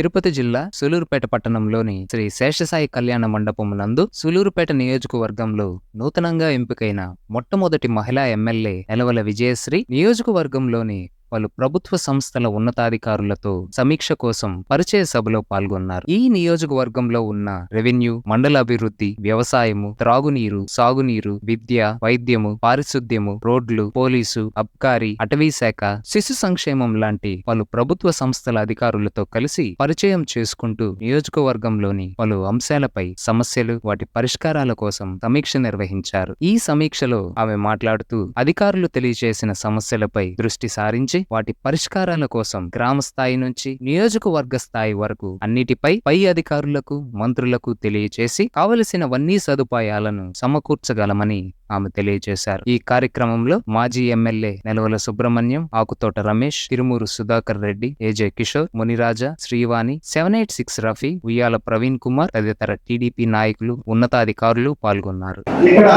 తిరుపతి జిల్లా సూలూరుపేట పట్టణంలోని శ్రీ శేషసాయి కళ్యాణ మండపం నందు సూలూరుపేట నియోజకవర్గంలో నూతనంగా ఎంపికైన మొట్టమొదటి మహిళా ఎమ్మెల్యే ఎలవల విజయశ్రీ నియోజకవర్గంలోని పలు ప్రభుత్వ సంస్థల ఉన్నతాధికారులతో సమీక్ష కోసం పరిచయ సభలో పాల్గొన్నారు. ఈ నియోజకవర్గంలో ఉన్న రెవెన్యూ మండల అభివృద్ధి వ్యవసాయము త్రాగునీరు సాగునీరు విద్య వైద్యము పారిశుద్ధ్యము రోడ్లు పోలీసు అబ్కారీ అటవీ శాఖ శిశు సంక్షేమం లాంటి పలు ప్రభుత్వ సంస్థల అధికారులతో కలిసి పరిచయం చేసుకుంటూ నియోజకవర్గంలోని పలు అంశాలపై సమస్యలు వాటి పరిష్కారాల కోసం సమీక్ష నిర్వహించారు. ఈ సమీక్షలో ఆమె మాట్లాడుతూ అధికారులు తెలియజేసిన సమస్యలపై దృష్టి సారించి వాటి పరిష్కారాల కోసం గ్రామ స్థాయి నుంచి నియోజకవర్గ స్థాయి వరకు అన్నిటిపై పై అధికారులకు మంత్రులకు తెలియచేసి కావలసినవన్నీ సదుపాయాలను సమకూర్చగలమని ఆమె తెలియజేశారు ఈ కార్యక్రమంలో మాజీ MLA Nelavala Subrahmanyam Akuthota Ramesh Tirumuru Sudhakar Reddy A J Kishore Muniraja Srivani seven eight six Rafi Uyyala Praveen Kumar తదితర టీడీపీ నాయకులు ఉన్నతాధికారులు పాల్గొన్నారు. ఇక్కడ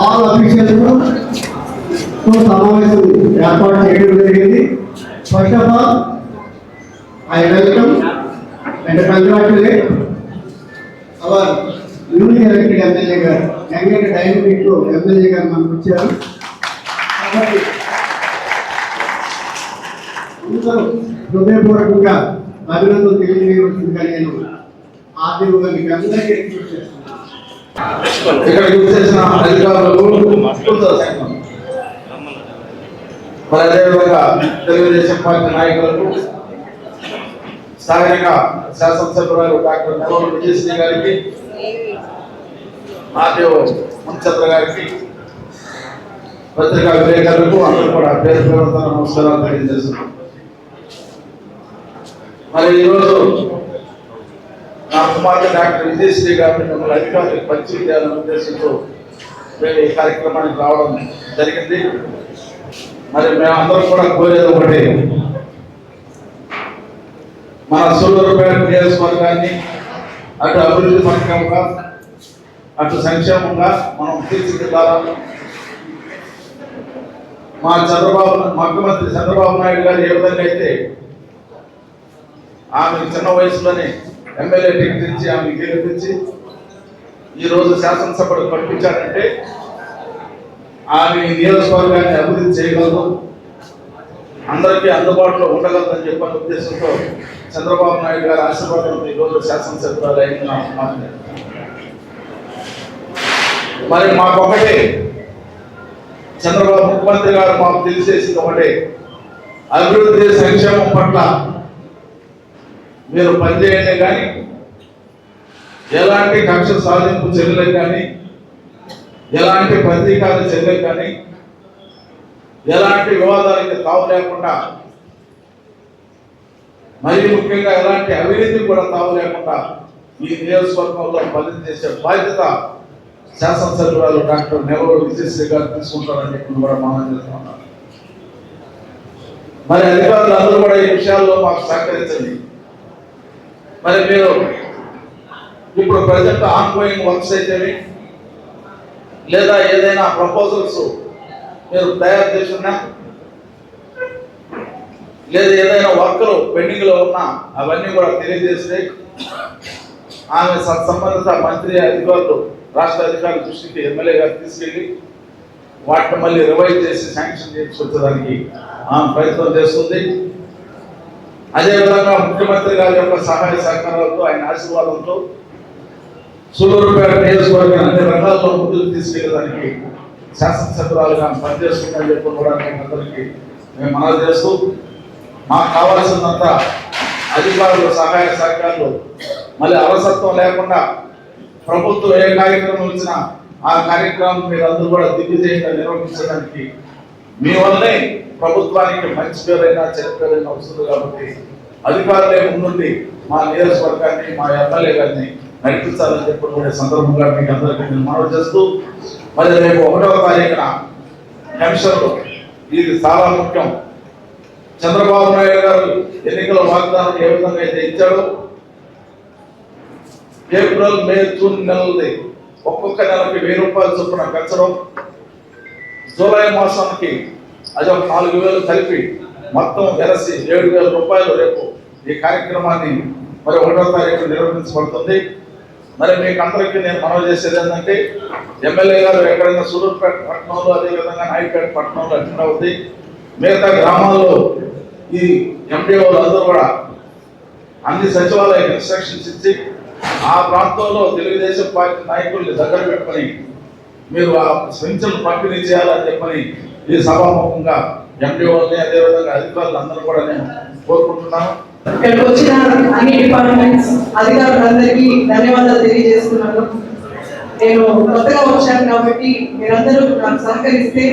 ఆల్ సమావేశం ఏర్పాటు చేయడం జరిగింది. First of all I welcome and congratulate our newly elected MLA గారు యంగేట్ డైనమిక్లో ఎమ్మెల్యే గారు మనకు వచ్చారు. కాబట్టి అందరూ హృదయపూర్వకంగా అభినందనలు తెలియజేయవలసిందిగా నేను ఆర్థిక మీకు అందరికీ రిక్వెస్ట్ చేస్తున్నాను. ఇక్కడ యూజ్ చేసిన అధికారులకు మరి అదేవిధంగా తెలుగుదేశం పార్టీ నాయకులకు స్థానిక శాసనసభ్యురాలు డాక్టర్ నెలవల విజయశ్రీ గారికి ఆర్డీఓ మున్చంద్ర గారికి పత్రికా విలేకరులకు అందరూ కూడా పేరు పేరుతో నమస్కారాలు తెలియజేస్తున్నాం. మరి ఈరోజు నా కుమార్తె డాక్టర్ విజయశ్రీ గారిని మిమ్మల్ని అధికారులకు పరిచయం చేయాలనే ఉద్దేశంతో మేము ఈ కార్యక్రమానికి రావడం జరిగింది. మరి మేమందరం కూడా కోరేది ఒకటి. మన సూళ్ళూరుపేట నియోజకవర్గాన్ని అటు అభివృద్ధి పథకంగా అటు సంక్షేమంగా మనం తీర్చిదిద్దాలా మా చంద్రబాబు ముఖ్యమంత్రి చంద్రబాబు నాయుడు గారు ఏ విధంగా అయితే ఆమె చిన్న వయసులోనే ఎమ్మెల్యే టికెట్ ఇచ్చి ఆమె గెలిపించి ఈరోజు శాసనసభకు పంపించాడంటే ఆమె నియోజకవర్గాన్ని అభివృద్ధి చేయగలదు. అందరికీ అందుబాటులో ఉండగలదని చెప్పిన ఉద్దేశంతో చంద్రబాబు నాయుడు గారి ఆశీర్వాదంతో ఈరోజు రోజు అయిన మరి మాకొకటే చంద్రబాబు ముఖ్యమంత్రి గారు మాకు తెలిసేసింది ఒకటే అభివృద్ధి సంక్షేమం పట్ల మీరు పనిచేయండి కానీ ఎలాంటి కక్ష సాధింపు చర్యలకు కానీ ఎలాంటి ప్రతీకార చర్యలకు కానీ ఎలాంటి వివాదాలకి తావు లేకుండా మరి ముఖ్యంగా ఎలాంటి అవినీతి కూడా తావు లేకుండా ఈ నియోజకవర్గంలో పని చేసే బాధ్యత శాసనసభ్యురాలు డాక్టర్ నెలవరు విజయశ్రీ గారు తీసుకుంటారని చెప్పి కూడా మనం చేస్తున్నాం మరి అధికారులు అందరూ కూడా ఈ విషయాల్లో మాకు సహకరించండి. మరి మీరు ఇప్పుడు ప్రజెంట్ ఆన్గోయింగ్ వర్క్స్ అయితేవి లేదా ఏదైనా ప్రపోజల్స్ మీరు తయారు చేస్తున్నా లేదా ఏదైనా వర్క్లు పెండింగ్లో ఉన్నా అవన్నీ కూడా తెలియజేస్తే ఆమె సంబంధిత మంత్రి అధికారులు రాష్ట్ర అధికారుల దృష్టికి ఎమ్మెల్యే గారు తీసుకెళ్ళి వాటిని మళ్ళీ రివైవ్ చేసి శాంక్షన్ చేసుకొచ్చడానికి ఆమె ప్రయత్నం చేస్తుంది. అదేవిధంగా ముఖ్యమంత్రి గారి యొక్క సహాయ సహకారాలతో ఆయన ఆశీర్వాదంతో సూలూరుపేట నియోజకవర్గం అన్ని రంగాల్లో ముందుకు తీసుకెళ్ళడానికి శాసనసభ్యురాలుగా పనిచేస్తుందని చెప్పి కూడా మీకు అందరికీ మేము మనవి చేస్తూ మాకు కావాల్సినంత అధికారులు సహాయ సహకారాలు మళ్ళీ అవసత్వం లేకుండా ప్రభుత్వం ఏ కార్యక్రమం ఇచ్చినా ఆ కార్యక్రమం మీరు అందరూ కూడా దిగ్విజయంగా నిర్వహించడానికి మీ వల్లనే ప్రభుత్వానికి మంచి పేరైనా చెడ్డ పేరైనా వస్తుంది కాబట్టి అధికారులే ముందుండి మా నియోజకవర్గాన్ని మా ఎమ్మెల్యే గారిని నడిపించాలని చెప్పి సందర్భంగా మీకు అందరికీ నేను మనవి చేస్తూ మరి రేపు ఒకటవ తారీఖున నిమిషంలో ఇది చాలా ముఖ్యం. చంద్రబాబు నాయుడు గారు ఎన్నికల వాగ్దానం ఏ విధంగా అయితే ఇచ్చాడో ఏప్రిల్ మే జూన్ నెలది ఒక్కొక్క నెలకి వెయ్యి రూపాయలు చొప్పున పెంచడం జూలై మాసానికి అది ఒక నాలుగు వేలు కలిపి మొత్తం వెరసి ఏడు వేల రూపాయలు రేపు ఈ కార్యక్రమాన్ని మరి ఒకటో తారీఖు నిర్వహించబడుతుంది. మరి మీకు అందరికీ నేను మనవి చేసేది ఏంటంటే ఎమ్మెల్యే గారు ఎక్కడైనా సూరూర్పేట పట్టణంలో అదేవిధంగా నాయకపేట పట్టణంలో అటెండ్ అవుతుంది మిగతా గ్రామాల్లో ఈ ఎంపీఓలు అందరూ కూడా అన్ని సచివాలయ ఇన్స్ట్రక్షన్స్ ఇచ్చి ఆ ప్రాంతంలో తెలుగుదేశం పార్టీ నాయకుల్ని దగ్గర పెట్టుకొని మీరు ఆ పెన్షన్ పంపిణీ చేయాలని చెప్పని ఈ సభాముఖంగా ఎంపీఓని అదేవిధంగా అధికారులు అందరూ కూడా నేను కోరుకుంటున్నాను. ఇక్కడికి వచ్చిన అన్ని డిపార్ట్మెంట్స్ అధికారులందరికీ ధన్యవాదాలు తెలియజేస్తున్నాను. నేను కొత్తగా వచ్చాను కాబట్టి మీరందరూ నాకు సహకరిస్తే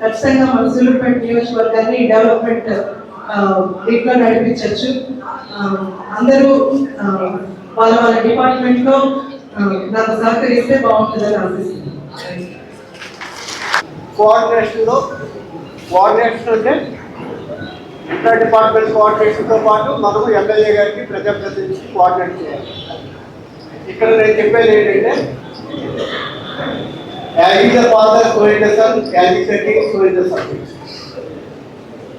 ఖచ్చితంగా మన సూళ్ళూరుపేట నియోజకవర్గాన్ని డెవలప్మెంట్ దీంట్లో నడిపించవచ్చు. అందరూ వాళ్ళ వాళ్ళ డిపార్ట్మెంట్లో నాకు సహకరిస్తే బాగుంటుందని ఆశిస్తున్నాను. కోఆర్డినేషన్లో కోఆర్డినేషన్ అంటే ఇంటర్ డిపార్ట్మెంట్ కోఆర్డినేషన్తో పాటు మనము ఎమ్మెల్యే గారికి ప్రజాప్రతినిధికి కోఆర్డినేట్ చేయాలి. ఇక్కడ నేను చెప్పేది ఏంటంటే as the father so is the son as is so the subject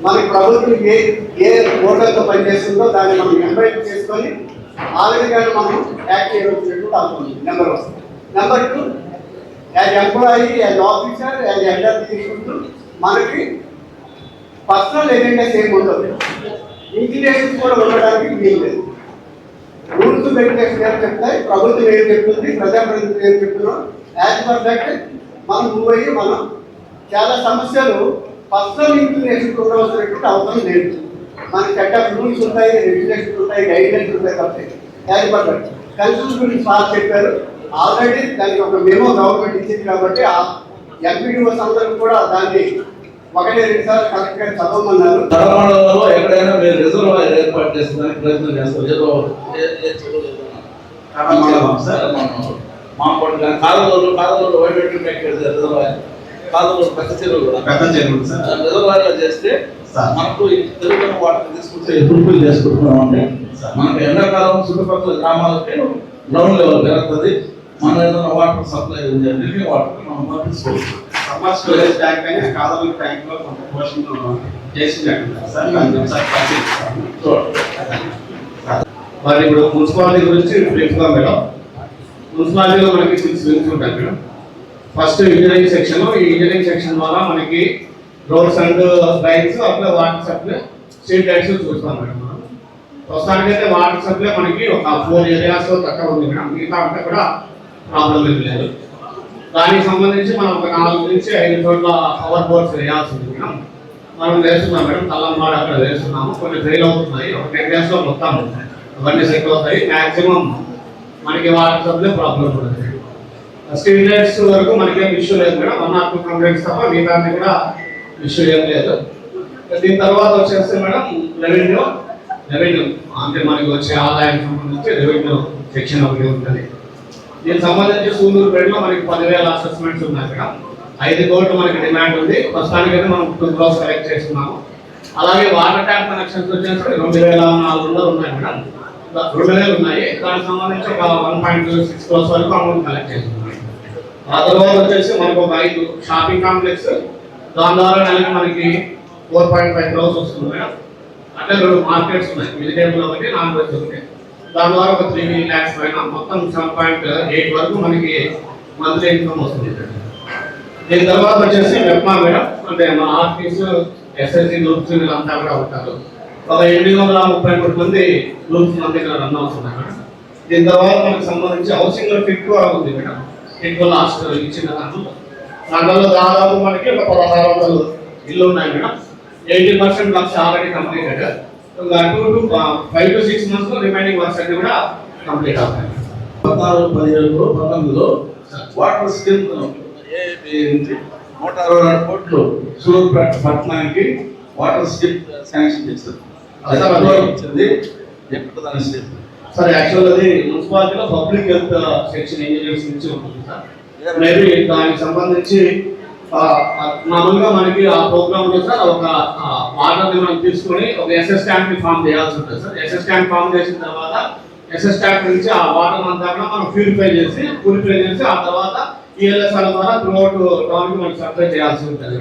మనకి ప్రభుత్వం ఏ ఏ ఓటర్తో పనిచేస్తుందో దాన్ని మనం ఎంపైర్ చేసుకొని ఆ మనం యాక్ట్ చేయవలసినట్టు అవుతుంది number one number two as employee as officer as Ender తీసుకుంటూ మనకి పర్సనల్ ఎజెండాస్ ఏమి ఉండదు ఇంక్లినేషన్స్ కూడా ఉండడానికి వీలు లేదు. రూల్స్ రెగ్యులేషన్ ఏం చెప్తాయి ప్రభుత్వం ఏం చెప్తుంది ప్రజాప్రతినిధులు ఏం చెప్తున్నాం యాజ్ పర్ దట్ మనం మూవ్ అయ్యి మనం చాలా సమస్యలు పర్సనల్ ఇంక్లినేషన్ ఉండవలసినటువంటి అవసరం లేదు. మన చట్ట రూల్స్ ఉంటాయి రెగ్యులేషన్స్ ఉంటాయి గైడ్లైన్స్ ఉంటాయి కాబట్టి యాజ్ పర్ దట్. కన్సూల్స్ గురించి సార్ చెప్పారు. ఆల్రెడీ దానికి ఒక మేమో గవర్నమెంట్ ఇచ్చింది కాబట్టి ఆ ఎంపీడీఓస్ అందరూ కూడా దాన్ని ఒకటి రెండు సార్లు కలెక్టర్ గారు చదవమన్నారు. ఎక్కడైనా మీరు రిజర్వాయర్ ఏర్పాటు చేసడానికి ప్రయత్నం చేస్తారు. ఏదో. మా పొట్టు కానీ కాలువలు కాలువలు వైపెట్టి రిజర్వాయర్. కాలువలు పెద్ద చెరువు కూడా. పెద్ద చెరువు సార్. రిజర్వాయర్ చేస్తే సార్. మనకు తెలుగు వాటర్ తీసుకుంటే చేసుకుంటున్నాం అంటే మనకి ఎండాకాలం చుట్టుపక్కల గ్రామాలకి గ్రౌండ్ లెవెల్ పెరుగుతుంది. మన ఏదైనా వాటర్ సప్లై ఉంది డ్రింకింగ్ వాటర్ మనం పంపించుకోవచ్చు సమ్మర్ స్టోరేజ్ ట్యాంక్ అని కాలువల ట్యాంక్లో కొంత పోషన్ చేసినట్టు సార్ మరి ఇప్పుడు మున్సిపాలిటీ గురించి తెలుసుకుందాం మేడం. మున్సిపాలిటీలో మనకి సిక్స్ వింగ్స్ ఉంటాయి మేడం. ఫస్ట్ ఇంజనీరింగ్ సెక్షన్ ఈ ఇంజనీరింగ్ సెక్షన్ ద్వారా మనకి రోడ్స్ అండ్ లైన్స్ అట్లా వాటర్ సప్లై స్ట్రీట్ లైట్స్ చూస్తాం మేడం మనం. ప్రస్తుతానికైతే వాటర్ సప్లై మనకి ఒక ఫోర్ ఏరియాస్ తక్కువ ఉంది మేడం. మిగతా అంతా కూడా ప్రాబ్లం ఏం లేదు. దానికి సంబంధించి మనం ఒక నాలుగు నుంచి ఐదు చోట్ల పవర్ బోర్డ్స్ వేయాల్సి ఉంది మేడం. మనం వేస్తున్నాం మేడం తల్లంబాడు అక్కడ వేస్తున్నాము. కొన్ని ఫెయిల్ అవుతున్నాయి. ఒక టెన్ డేస్లో మొత్తం అవన్నీ సెట్ అవుతాయి. మాక్సిమం మనకి వాటర్ సప్లై ప్రాబ్లం ఉంటుంది స్ట్రీట్ లైట్స్ వరకు మనకి ఇష్యూ లేదు madam. One or two complaints తప్ప మిగతాన్ని కూడా ఇష్యూ ఏం లేదు. దీని తర్వాత వచ్చేస్తే మేడం రెవెన్యూ రెవెన్యూ అంటే మనకి వచ్చే ఆదాయం సంబంధించి రెవెన్యూ సెక్షన్ ఒకటి ఉంటుంది. దీనికి సంబంధించి సూలూరుపేటలో మనకి పదివేల అసెస్మెంట్స్ ఉన్నాయి ఇక్కడ ఐదు కోట్లు మనకి డిమాండ్ ఉంది. ప్రస్తుతానికైతే మనం టూ క్రోస్ కలెక్ట్ చేస్తున్నాము. అలాగే వాటర్ ట్యాంక్ కనెక్షన్స్ వచ్చేసి రెండు వేల నాలుగు వందలు ఉన్నాయి మేడం. రెండు వేలు ఉన్నాయి. దానికి సంబంధించి ఒక వన్ పాయింట్ సిక్స్ క్రోస్ వరకు అమౌంట్ కలెక్ట్ చేస్తున్నాం ఆ తర్వాత వచ్చేసి మనకు ఒక ఐదు షాపింగ్ కాంప్లెక్స్ దాని ద్వారా నెలకి మనకి ఫోర్ పాయింట్ ఫైవ్ క్రోస్ వస్తుంది మేడం. అంటే రెండు మార్కెట్స్ ఉన్నాయి. వెజిటేబుల్ ఒకటి నాన్ వెజ్ ఒకటి. దాని ద్వారా ఒక త్రీ ల్యాక్స్ పైన మొత్తం సెవెన్ పాయింట్ ఎయిట్ వరకు మనకి మంత్లీ ఇన్కమ్ వస్తుంది. దీని తర్వాత వచ్చేసి వెప్మా మేడం అంటే మన ఆర్టీస్ ఎస్ఎస్సి గ్రూప్స్ వీళ్ళంతా కూడా ఉంటారు. ఒక ఎనిమిది వందల ముప్పై మూడు మంది గ్రూప్స్ మన దగ్గర రన్ అవుతున్నారు. మేడం దీని తర్వాత మనకు సంబంధించి హౌసింగ్లో ఫిట్ ఉంది మేడం. ఫిట్ లాస్ట్ ఇచ్చిన దాంట్లో. దాదాపు మనకి ఒక పదహారు వందలు ఇల్లు ఉన్నాయి madam. Eighty percent works already complete అయ్యారు two to five to six మంత్స్లో రిమైనింగ్ వర్క్స్ అన్ని కూడా కంప్లీట్ అవుతాయి. పద్నాలుగు పదిహేడు పంతొమ్మిదిలో వాటర్ స్కీమ్ నూట అరవై రెండు కోట్లు సూర్యాపేట పట్టణానికి వాటర్ స్కీమ్ శాంక్షన్ చేశారు. వచ్చింది సార్ యాక్చువల్ అది మున్సిపాలిటీలో పబ్లిక్ హెల్త్ సెక్షన్ ఇంజనీర్స్ నుంచి ఉంటుంది సార్. మేబీ దానికి సంబంధించి మామూలుగా మనకి ఆ ప్రోగ్రామ్లో సార్ ఒక వాటర్ని మనం తీసుకొని ఒక ఎస్ఎస్ ట్యాంక్ని ఫామ్ చేయాల్సి ఉంటుంది సార్. ఎస్ఎస్ ట్యాంక్ ఫామ్ చేసిన తర్వాత ఎస్ఎస్ ట్యాంక్ నుంచి ఆ వాటర్ అంతా కూడా మనం ప్యూరిఫై చేసి ప్యూరిఫై చేసి ఆ తర్వాత ఈఎల్ఎస్ఆర్ ద్వారా త్రూఅవుట్ టౌన్కి మనం సప్లై చేయాల్సి ఉంటుంది.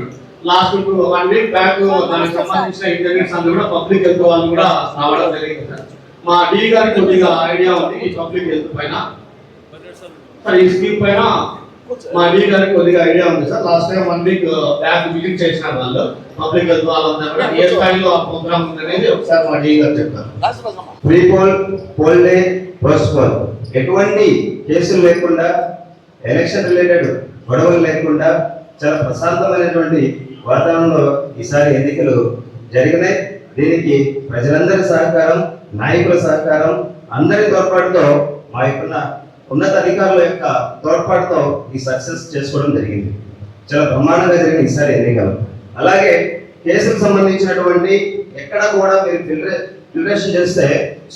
లాస్ట్ వన్ వీక్ బ్యాక్ దానికి సంబంధించిన ఇంటర్వ్యూస్ అందరూ కూడా పబ్లిక్ హెల్త్ వాళ్ళు కూడా రావడం జరిగింది సార్. మా డి గారికి కొద్దిగా ఐడియా ఉంది ఈ పబ్లిక్ హెల్త్ పైన. సార్ ఈ స్కీమ్ పైన మా డి గారికి కొద్దిగా ఐడియా ఉంది sir. Last time one week back visit చేసిన వాళ్ళు. పబ్లిక్ హెల్త్ వాళ్ళందరూ కూడా. ఏ స్థాయిలో ఆ ప్రోగ్రామ్ ఉందనేది ఒకసారి మా డీ గారు చెప్తారు ప్రీపోల్ పోల్ డే పోస్ట్పోల్ ఎటువంటి కేసులు లేకుండా ఎలక్షన్ రిలేటెడ్ గొడవలు లేకుండా చాలా ప్రశాంతమైనటువంటి వాతావరణంలో ఈసారి ఎన్నికలు జరిగినాయి. దీనికి ప్రజలందరి సహకారం నాయకుల సహకారం అందరి తోడ్పాటుతో మా యొక్క ఉన్నత అధికారుల యొక్క తోడ్పాటుతో ఈ సక్సెస్ చేసుకోవడం జరిగింది. చాలా బ్రహ్మాండంగా జరిగిన ఈసారి ఎన్నికలు. అలాగే కేసులకు సంబంధించినటువంటి ఎక్కడ కూడా మీరు ఫిల్టరేషన్ చేస్తే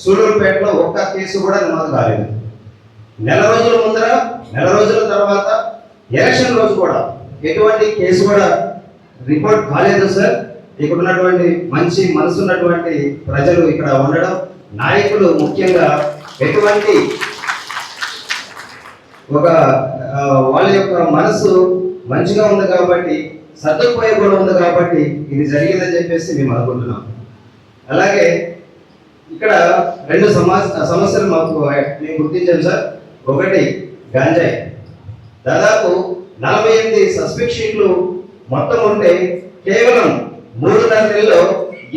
సూలూరుపేటలో ఒక్క కేసు కూడా నమోదు కాలేదు. నెల రోజుల ముందర నెల రోజుల తర్వాత ఎలక్షన్ రోజు కూడా ఎటువంటి కేసు కూడా రిపోర్ట్ కాలేదు సార్. ఇక్కడ ఉన్నటువంటి మంచి మనసు ఉన్నటువంటి ప్రజలు ఇక్కడ ఉండడం నాయకులు ముఖ్యంగా ఎటువంటి ఒక వాళ్ళ యొక్క మనసు మంచిగా ఉంది కాబట్టి సర్దుకుపోయే కూడా ఉంది కాబట్టి ఇది జరిగిందని చెప్పేసి మేము అనుకుంటున్నాం. అలాగే ఇక్కడ రెండు సమస్యలు మాకు మేము గుర్తించాం సార్. ఒకటి గాంజాయి. దాదాపు నలభై ఎనిమిది సస్పెక్ట్ షీట్లు మొత్తం ఉంటే కేవలం మూడున్నర నెలల్లో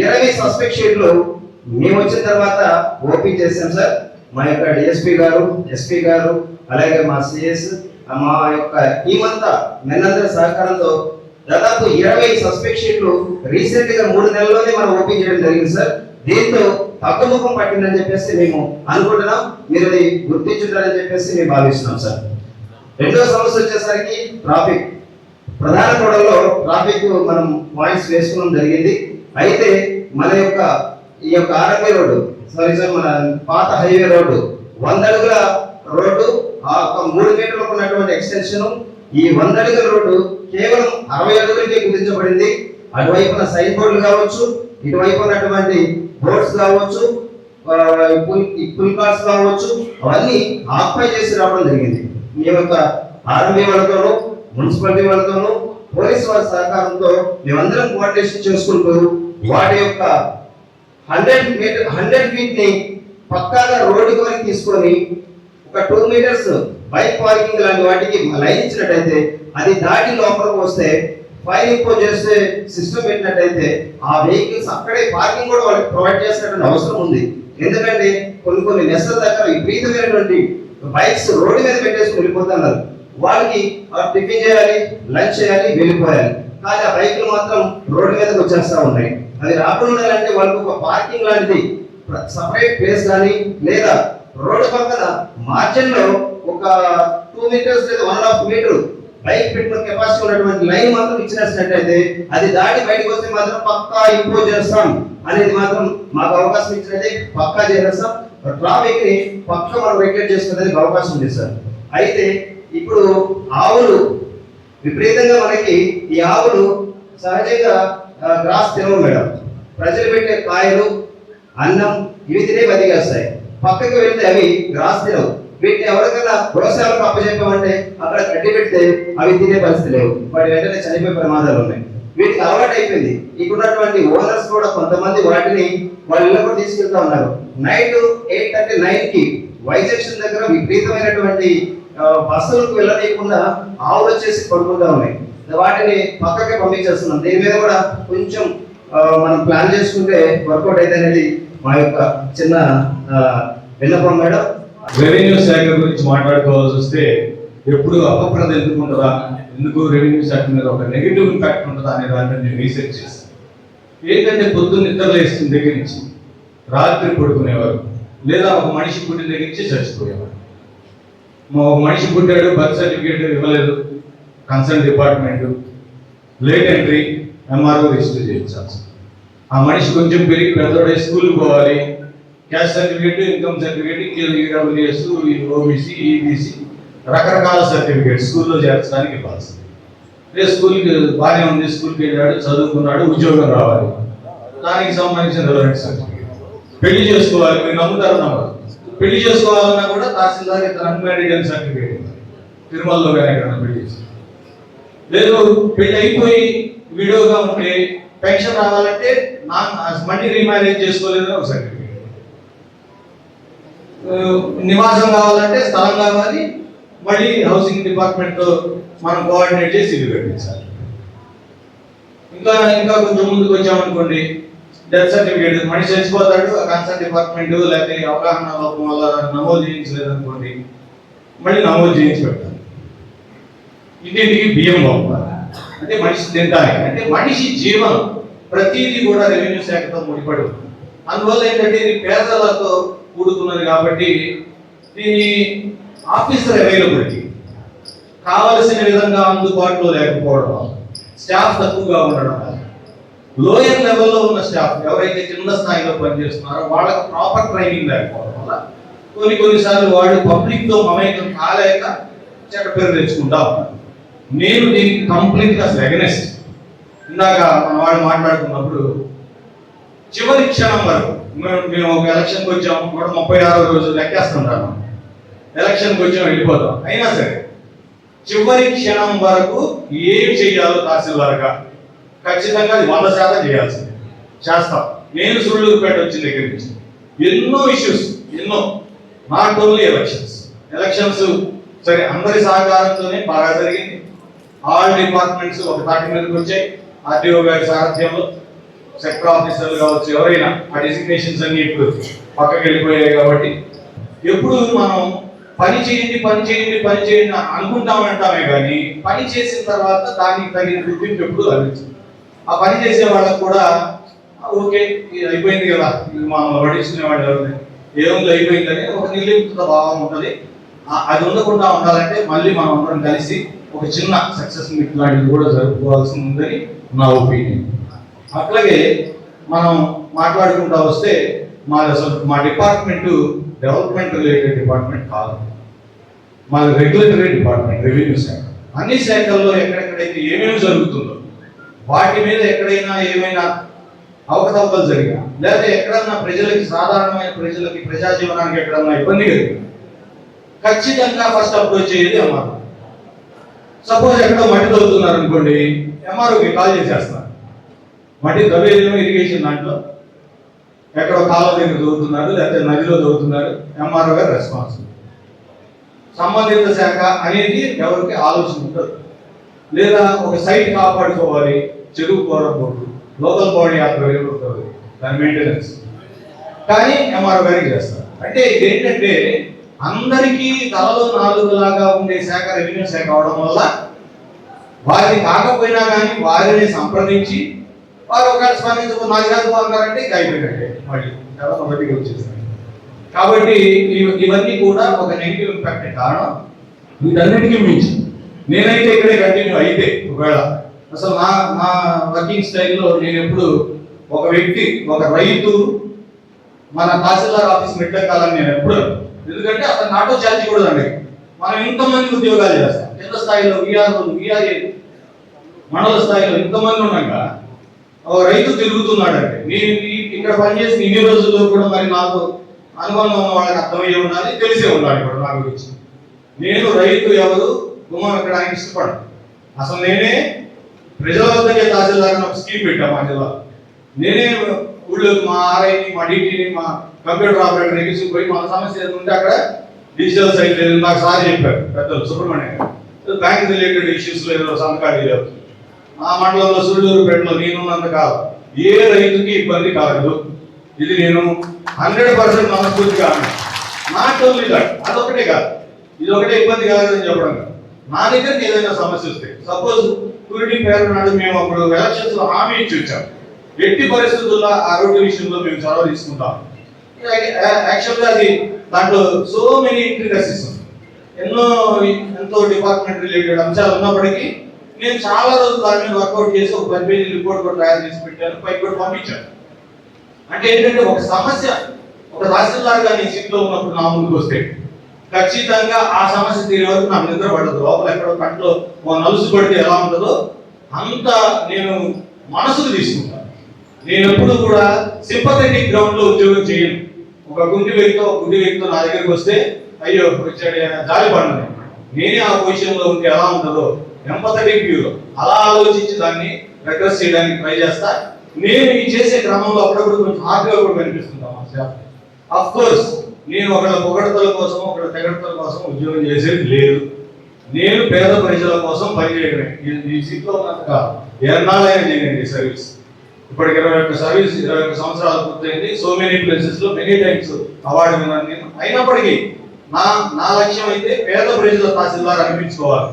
ఇరవై సస్పెక్ట్ షీట్లు మేము వచ్చిన తర్వాత ఓపెన్ చేశాం సార్. మా యొక్క డిఎస్పీ గారు ఎస్పీ గారు అలాగే మా సిఎస్ మా యొక్క టీం అంతా మెన్నందరి సహకారంతో దాదాపు ఇరవై సస్పెక్ట్ షీట్లు రీసెంట్గా మూడు నెలల్లోనే మనం ఓపెన్ చేయడం జరిగింది సార్ దీంతో తగ్గుముఖం పట్టిందని చెప్పేసి మేము అనుకుంటున్నాం. మీరు అది గుర్తించుంటారని చెప్పేసి మేము భావిస్తున్నాం సార్ రెండో సమస్య వచ్చేసరికి ట్రాఫిక్ ప్రధాన కూడల్లో ట్రాఫిక్ మనం పాయింట్స్ వేసుకోవడం జరిగింది. అయితే మన యొక్క ఈ యొక్క ఆర్ఎంఏ రోడ్డు సారీ సార్ మన పాత హైవే రోడ్డు. వంద అడుగుల రోడ్డు ఆ ఒక మూడు మీటర్లకు ఉన్నటువంటి ఎక్స్టెన్షన్ ఈ వంద అడుగుల రోడ్డు కేవలం అరవై అడుగులకే గుర్తించబడింది. అటువైపున సైన్ బోర్డులు కావచ్చు ఇటువైపు ఉన్నటువంటి బోర్డ్స్ కావచ్చు పుల్ కార్స్ కావచ్చు అవన్నీ ఆక్యుపై చేసి రావడం జరిగింది. మీ యొక్క ఆర్మీ వాళ్ళతోనూ మున్సిపాలిటీ వాళ్ళతోనూ పోలీస్ వారి సహకారంతో మేమందరం కోఆర్డినేషన్ చేసుకుంటూ వాటి యొక్క హండ్రెడ్ మీటర్ హండ్రెడ్ ఫీట్ని పక్కాగా రోడ్డు వరకు తీసుకొని ఒక టూ మీటర్స్ బైక్ పార్కింగ్ లాంటి వాటికి లైన్ ఇచ్చినట్టయితే అది దాటి లోపలికి వస్తే ఫైన్ ఇంపోజ్ చేసే సిస్టమ్ పెట్టినట్టయితే ఆ వెహికల్స్ అక్కడే పార్కింగ్ కూడా వాళ్ళకి ప్రొవైడ్ చేసినటువంటి అవసరం ఉంది. ఎందుకంటే కొన్ని కొన్ని నెస్ల దగ్గర విపరీతమైనటువంటి బైక్స్ రోడ్డు మీద పెట్టేసి వెళ్ళిపోతున్నారు. వాళ్ళకి టిఫిన్ చేయాలి లంచ్ చేయాలి వెళ్ళిపోయాలి. కానీ ఆ బైకులు మాత్రం రోడ్డు మీదకి వచ్చేస్తూ ఉన్నాయి. అది రాకుండా ఉండాలంటే వాళ్ళకి ఒక పార్కింగ్ లాంటిది. సపరేట్ ప్లేస్ కానీ లేదా రోడ్డు పక్కన మార్జిన్లో ఒక టూ మీటర్స్ లేదా వన్ హాఫ్ మీటర్ బైక్ పెట్టిన కెపాసిటీ ఉన్నటువంటి లైన్ మాత్రం ఇచ్చినట్లయితే అది దాటి బయటకు వస్తే మాత్రం పక్కా ఇంపోజ్ చేస్తాం అనేది మాత్రం మాకు అవకాశం ఇచ్చినట్టే పక్కా చేసేస్తాం. ట్రాఫిక్ని పక్క మనం రెగ్యులేట్ చేసుకునేందుకు అవకాశం ఉంది సార్. అయితే ఇప్పుడు ఆవులు విపరీతంగా మనకి ఈ ఆవులు సహజంగా గ్రాస్ తినవు మేడం. ప్రజలు పెట్టే కాయలు అన్నం ఇవి తినే బతికేస్తాయి పక్కకి వెళ్తే అవి గ్రాస్ తినవు. వీటిని ఎవరికైనా గృహశాలకు అప్పచెప్పామంటే అక్కడ గడ్డి పెడితే అవి తినే పరిస్థితి లేవు. వాటి వెంటనే చనిపోయే ప్రమాదాలు ఉన్నాయి. వీటికి అలవాటు అయిపోయింది. ఇక్కడున్నటువంటి ఓనర్స్ కూడా కొంతమంది వాటిని వాళ్ళ కూడా తీసుకెళ్తా ఉన్నారు. నైట్ ఎయిట్ థర్టీ నైన్కి వైజక్షన్ దగ్గర విపరీతమైనటువంటి బస్సులకు వెళ్ళలేకుండా ఆవులు వచ్చేసి పడుకుంటా ఉన్నాయి. వాటిని పక్కకి పంపించేస్తున్నాం. దీని మీద కూడా కొంచెం మనం ప్లాన్ చేసుకుంటే వర్కౌట్ అయితే అనేది మా యొక్క చిన్న విన్నపురం విన్నపం మేడం. రెవెన్యూ శాఖ గురించి మాట్లాడుకోవాల్సి వస్తే ఎప్పుడు అపప్రద ఎందుకు ఉంటుందా? ఎందుకు రెవెన్యూ శాఖ మీద ఒక నెగిటివ్ ఇంపాక్ట్ ఉంటుందా అనే దాన్ని నేను రీసెర్చ్ చేశాను. ఏంటంటే పొద్దున్న నిద్రలేస్తుంది దగ్గర నుంచి రాత్రి పడుకునేవారు లేదా ఒక మనిషి పుట్టిన దగ్గర నుంచి చచ్చిపోయేవారు. ఒక మనిషి పుట్టాడు బర్త్ సర్టిఫికేట్ ఇవ్వలేదు concern department late entry MRO register చేయించాల్సి. ఆ మనిషి కొంచెం పెరిగి పెద్దోడే స్కూల్కి పోవాలి. Caste certificate income certificate EWS OBC EBC రకరకాల సర్టిఫికేట్ స్కూల్లో చేర్చడానికి ఇవ్వాల్సింది. అదే స్కూల్కి బాగానే ఉంది స్కూల్కి వెళ్ళాడు చదువుకున్నాడు ఉద్యోగం రావాలి. దానికి సంబంధించిన రెలవెంట్ సర్టిఫికేట్ పెళ్ళి చేసుకోవాలి మీరు నమ్ముతారు నమ్మరు. పెళ్ళి చేసుకోవాలన్నా కూడా తహసీల్దార్ ఇతను అన్మ్యారీడ్ అని సర్టిఫికేట్ ఇవ్వాలి. తిరుమలలో కానీ ఎక్కడ పెళ్ళి లేదు పెళ్ళి అయిపోయి విడోగా ఉంటే పెన్షన్ రావాలంటే నా మళ్ళీ రీమ్యారేజ్ చేసుకోలేదని ఒక సర్టిఫికేట్ నివాసం కావాలంటే స్థలం కావాలి మళ్ళీ హౌసింగ్ డిపార్ట్మెంట్తో మనం కోఆర్డినేట్ చేసి ఇల్లు కట్టించాలి. ఇంకా ఇంకా కొంచెం ముందుకు వచ్చామనుకోండి డెత్ సర్టిఫికేట్ మనిషి చచ్చిపోతాడు కన్సర్న్ డిపార్ట్మెంట్ లేకపోతే అవగాహన లోపం వల్ల నమోదు చేయించలేదు అనుకోండి మళ్ళీ నమోదు చేయించి పెట్టాలి ఇంటింటికి బియ్యం పంపాలి. అంటే మనిషి తింటాయి అంటే మనిషి జీవనం ప్రతిదీ కూడా రెవెన్యూ శాఖతో ముడిపడి ఉంది. అందువల్ల ఏంటంటే ఇది పేదలతో కూడుకున్నది కాబట్టి దీని ఆఫీసర్ అవైలబిలిటీ కావలసిన విధంగా అందుబాటులో లేకపోవడం స్టాఫ్ తక్కువగా ఉండడం లోయర్ లెవెల్లో ఉన్న స్టాఫ్ ఎవరైతే చిన్న స్థాయిలో పనిచేస్తున్నారో వాళ్ళకి ప్రాపర్ ట్రైనింగ్ లేకపోవడం వల్ల కొన్ని కొన్నిసార్లు వాళ్ళు పబ్లిక్తో మమేకం కాలేక చెడ్డ పేరు తెచ్చుకుంటా ఉన్నారు నేను దీనికి కంప్లీట్గా అగెనెస్ట్ ఇందాక మన వాళ్ళు మాట్లాడుకున్నప్పుడు చివరి క్షణం వరకు మేము మేము ఒక ఎలక్షన్కి వచ్చాము కూడా ముప్పై ఆరో రోజు లెక్కేస్తుంటాను ఎలక్షన్కి వచ్చాము వెళ్ళిపోతాం. అయినా సరే చివరి క్షణం వరకు ఏం చేయాలో తహసీల్దార్గా ఖచ్చితంగా అది వంద శాతం చేయాల్సింది. చేస్తాం. నేను సుళ్ళూరుపేట వచ్చిన దగ్గర నుంచి. ఎన్నో ఇష్యూస్ ఎన్నో. నాట్ ఓన్లీ ఎలక్షన్స్ ఎలక్షన్స్ సరే అందరి సహకారంతోనే బాగా జరిగింది. ఆల్ డిపార్ట్మెంట్స్ ఒక తాటి మీదకి వచ్చాయి. ఆర్టీఓ గారి సారథ్యంలో సెక్టర్ ఆఫీసర్లు కావచ్చు ఎవరైనా ఆ డెసిగ్నేషన్స్ అన్ని ఇప్పుడు పక్కకి వెళ్ళిపోయాయి కాబట్టి ఎప్పుడు మనం పని చేయండి పని చేయండి పని చేయండి అనుకుంటామంటామే కానీ పని చేసిన తర్వాత దానికి తగిన గుర్తింపు ఎప్పుడు లభించింది. ఆ పని చేసే వాళ్ళకు కూడా ఓకే ఇది అయిపోయింది కదా ఇది మనం పట్టించుకునే వాళ్ళు ఎవరిని ఏముంది అయిపోయిందని ఒక నిర్లిప్త భావం ఉంటుంది. అది ఉండకుండా ఉండాలంటే మళ్ళీ మనం అందరం కలిసి ఒక చిన్న సక్సెస్ మీట్ లాంటిది కూడా జరుపుకోవాల్సి ఉందని నా ఒపీనియన్ అట్లాగే మనం మాట్లాడుకుంటా వస్తే మా అసలు మా డిపార్ట్మెంట్ డెవలప్మెంట్ రిలేటెడ్ డిపార్ట్మెంట్ కాదు. మా రెగ్యులేటరీ డిపార్ట్మెంట్ రెవెన్యూ శాఖ. అన్ని శాఖల్లో ఎక్కడెక్కడైతే ఏమేమి జరుగుతుందో వాటి మీద ఎక్కడైనా ఏమైనా అవకతవకలు జరిగినా లేదా ఎక్కడన్నా ప్రజలకి సాధారణమైన ప్రజలకి ప్రజా జీవనానికి ఎక్కడన్నా ఇబ్బంది కలిగినా ఖచ్చితంగా ఫస్ట్ అప్రోచ్ అయ్యేది ఎంఆర్ఓ సపోజ్ ఎక్కడో మట్టి తవ్వుతున్నారు అనుకోండి ఎంఆర్ఓకి కాల్ చేసేస్తారు. మట్టి తవ్వేదేమో ఇరిగేషన్ దాంట్లో. ఎక్కడో కాలువ దగ్గర చదువుతున్నారు లేకపోతే నదిలో చదువుతున్నారు ఎంఆర్ఓ గారు రెస్పాన్స్ సంబంధిత శాఖ అనేది ఎవరికి ఆలోచన ఉండదు. లేదా ఒక సైట్ కాపాడుకోవాలి చెరువు కోరకూడదు లోకల్ బాడీ ఆధ్వర్యంలో ఉంటుంది దాని మెయింటెనెన్స్ కానీ ఎంఆర్ఓ గారికి చేస్తారు? అంటే ఏంటంటే అందరికీ తలలో నాలుగు లాగా ఉండే శాఖ రెవెన్యూ శాఖ అవడం వల్ల వారిని కాకపోయినా కానీ వారిని సంప్రదించి వారు ఒకవేళ స్పందించకు నాకు కాదు అన్నారంటే అయిపోయినట్టే. మళ్ళీ తర్వాత మొదటికి వచ్చేసారు కాబట్టి ఇవన్నీ కూడా ఒక నెగిటివ్ ఇంపాక్ట్ కారణం. వీటన్నిటికీ మించి. నేనైతే ఇక్కడే కంటిన్యూ అయితే ఒకవేళ. అసలు నా నా వర్కింగ్ స్టైల్లో నేను ఎప్పుడు ఒక వ్యక్తి ఒక రైతు మన తహసీల్దార్ ఆఫీస్ మెట్టెక్కాలని నేను ఎప్పుడు ఎందుకంటే అతను నాటో ఛార్జీ కూడా అండి మనం ఇంతమంది ఉద్యోగాలు చేస్తాం. కింద స్థాయిలో విఆర్ఓలు విఆర్ఏ మండల స్థాయిలో ఇంతమంది ఉన్నాక రైతు తిరుగుతున్నాడండి. నేను ఇక్కడ పనిచేసిన ఇన్ని రోజుల్లో కూడా మరి నాకు అనుబంధం ఉన్న వాళ్ళకి అర్థమయ్యే ఉండాలి తెలిసే ఉండాలి కూడా నా గురించి. నేను రైతు ఎవరు గుమ్మం ఎక్కడానికి ఇష్టపడను. అసలు నేనే ప్రజల వద్దకే తహసీల్దార్ అని ఒక స్కీమ్ పెట్టాం మా జిల్లా నేనే ఊళ్ళో మా ఆర్ఐని మా డీటీని మా కంప్యూటర్ ఆపరేటర్ ఎగిసి పోయి మా సమస్య ఉంటే అక్కడ డిజిటల్ సైట్ లేదు నాకు సార్ చెప్పారు పెద్దలు సుబ్రహ్మణ్యం గారు. బ్యాంక్ రిలేటెడ్ ఇష్యూస్ ఏదో సంతకాలు లేవు. మా మండలంలో సుళ్ళూరుపేటలో నేనున్నంత కాదు. ఏ రైతుకి ఇబ్బంది కాదు. ఇది నేను హండ్రెడ్ పర్సెంట్ మనస్ఫూర్తిగా నాట్ ఓన్లీ దట్ అదొకటే కాదు. ఇది ఒకటే ఇబ్బంది కాదని చెప్పడం నా దగ్గరికి ఏదైనా సమస్య వస్తే సపోజ్ టూరిటీ పేరు నాడు మేము అప్పుడు ఎలక్షన్స్లో హామీ ఇచ్చి వచ్చాం. ఎట్టి పరిస్థితుల్లో ఆరోగ్య విషయంలో మేము చొరవ తీసుకుంటాం. యాక్చువల్గా అది దాంట్లో సో మెనీ ఇంట్రికసీస్ ఎన్నో ఎంతో డిపార్ట్మెంట్ రిలేటెడ్ అంశాలు ఉన్నప్పటికీ నేను చాలా రోజులు దాని మీద వర్కౌట్ చేసి ఒక పది పేజీ రిపోర్ట్ కూడా తయారు చేసి పెట్టాను పైకి కూడా పంపించాను. అంటే ఏంటంటే ఒక సమస్య ఒక తహసీల్దార్గా సీట్లో ఉన్నప్పుడు నా ముందుకు వస్తే ఖచ్చితంగా ఆ సమస్య తీరే వరకు నాకు నిద్ర పడదు. లోపల ఎక్కడో కంట్లో నలుసు పడితే ఎలా ఉంటుందో అంత నేను మనసుకు తీసుకుంటాను నేను ఎప్పుడు కూడా సింపథెటిక్ గ్రౌండ్లో ఉద్యోగం చేయను. ఒక గుంటి వ్యక్తితో ఒక గుండి వ్యక్తి నా దగ్గరికి వస్తే అయ్యో వచ్చాడు జాలి పడను నేనే ఆ పొజిషన్లో ఉంటే ఎలా ఉంటుందో ఎంపథెటిక్ వ్యూలో అలా ఆలోచించి దాన్ని రిక్వెస్ట్ చేయడానికి ట్రై చేస్తా. నేను ఈ చేసే క్రమంలో అప్పుడప్పుడు కొంచెం హార్డ్గా కూడా కనిపిస్తుంటాం అఫ్ కోర్స్ నేను ఒకళ్ళ పొగడతల కోసం ఒకళ్ళ తెగడతల కోసం ఉద్యోగం చేసేది లేదు. నేను పేద ప్రజల కోసం పనిచేయడమే ఈ- ఈ ఉన్నంత కాదు. ఎన్నాళ్ళైనా చేయండి సర్వీస్. ఇప్పటికి ఇరవై ఒక్క సర్వీస్ ఇరవై ఒక్క సంవత్సరాలు పూర్తయింది. సో మెనీ ప్లేసెస్లో మెనీ టైమ్స్ అవార్డు విన్నాను నేను అయినప్పటికీ నా నా లక్ష్యం అయితే పేద ప్రజల తహసీల్దార్ అనిపించుకోవాలి.